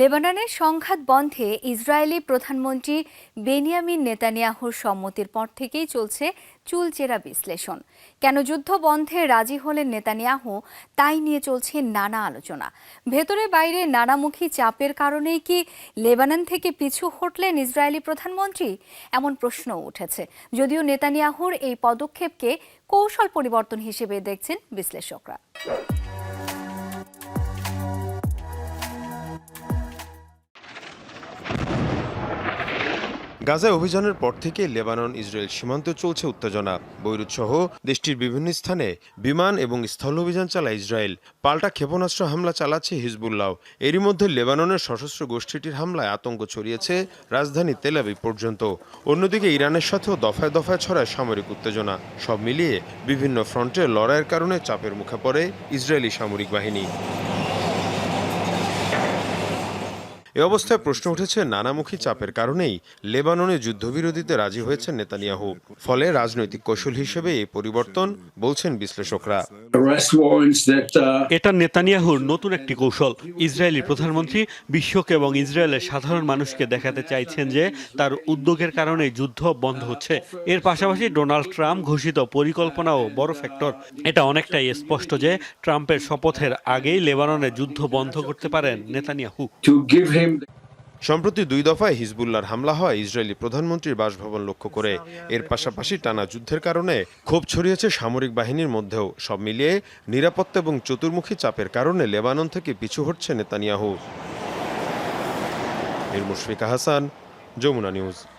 লেবাননের সংঘাত বন্ধে ইসরায়েলি প্রধানমন্ত্রী বেনিয়ামিন নেতানিয়াহুর সম্মতির পর থেকেই চলছে চুলচেরা বিশ্লেষণ। কেন যুদ্ধ বন্ধে রাজি হলেন নেতানিয়াহু, তাই নিয়ে চলছে নানা আলোচনা। ভেতরে বাইরে নানামুখী চাপের কারণেই কি লেবানন থেকে পিছু হটলেন ইসরায়েলি প্রধানমন্ত্রী? এমন প্রশ্নও উঠেছে। যদিও নেতানিয়াহুর এই পদক্ষেপকে কৌশল পরিবর্তন হিসেবে দেখছেন বিশ্লেষকরা। গাজায় অভিযানের পর থেকে লেবানন, ইসরায়েল সীমান্তে চলছে উত্তেজনা। বৈরুত সহ দেশটির বিভিন্ন স্থানে বিমান এবং স্থল অভিযান চালায় ইসরায়েল। পাল্টা ক্ষেপণাস্ত্র হামলা চালাচ্ছে হিজবুল্লাহ। এরই মধ্যে লেবাননের সশস্ত্র গোষ্ঠীটির হামলায় আতঙ্ক ছড়িয়েছে রাজধানী তেলাবি পর্যন্ত। অন্যদিকে ইরানের সাথেও দফায় দফায় ছড়ায় সামরিক উত্তেজনা। সব মিলিয়ে বিভিন্ন ফ্রন্টে লড়াইয়ের কারণে চাপের মুখে পড়ে ইসরায়েলি সামরিক বাহিনী। এ অবস্থায় প্রশ্ন উঠেছে নানামুখী চাপের কারণেই লেবাননে যুদ্ধবিরোধীতে রাজি হয়েছেন নেতানিয়াহু। ফলে রাজনৈতিক কৌশল হিসেবে এই পরিবর্তন বলছেন বিশ্লেষকরা। Uh, এটা নেতানিয়াহুর নতুন একটি কৌশল। ইসরায়েলি প্রধানমন্ত্রী বিশ্বকে এবং ইসরায়েলের সাধারণ মানুষকে দেখাতে চাইছেন যে তার উদ্যোগের কারণে যুদ্ধ বন্ধ হচ্ছে। এর পাশাপাশি ডোনাল্ড ট্রাম্প ঘোষিত পরিকল্পনাও বড় ফ্যাক্টর। এটা অনেকটাই স্পষ্ট যে ট্রাম্পের শপথের আগেই লেবাননে যুদ্ধ বন্ধ করতে পারেন নেতানিয়াহু। সম্প্রতি দুই দফায় হিজবুল্লার হামলা হয় ইসরায়েলি প্রধানমন্ত্রীর বাসভবন লক্ষ্য করে। এর পাশাপাশি টানা যুদ্ধের কারণে ক্ষোভ ছড়িয়েছে সামরিক বাহিনীর মধ্যেও। সব মিলিয়ে নিরাপত্তা এবং চতুর্মুখী চাপের কারণে লেবানন থেকে পিছু হটছে নেতানিয়াহু। মুশফিকা হাসান, যমুনা নিউজ।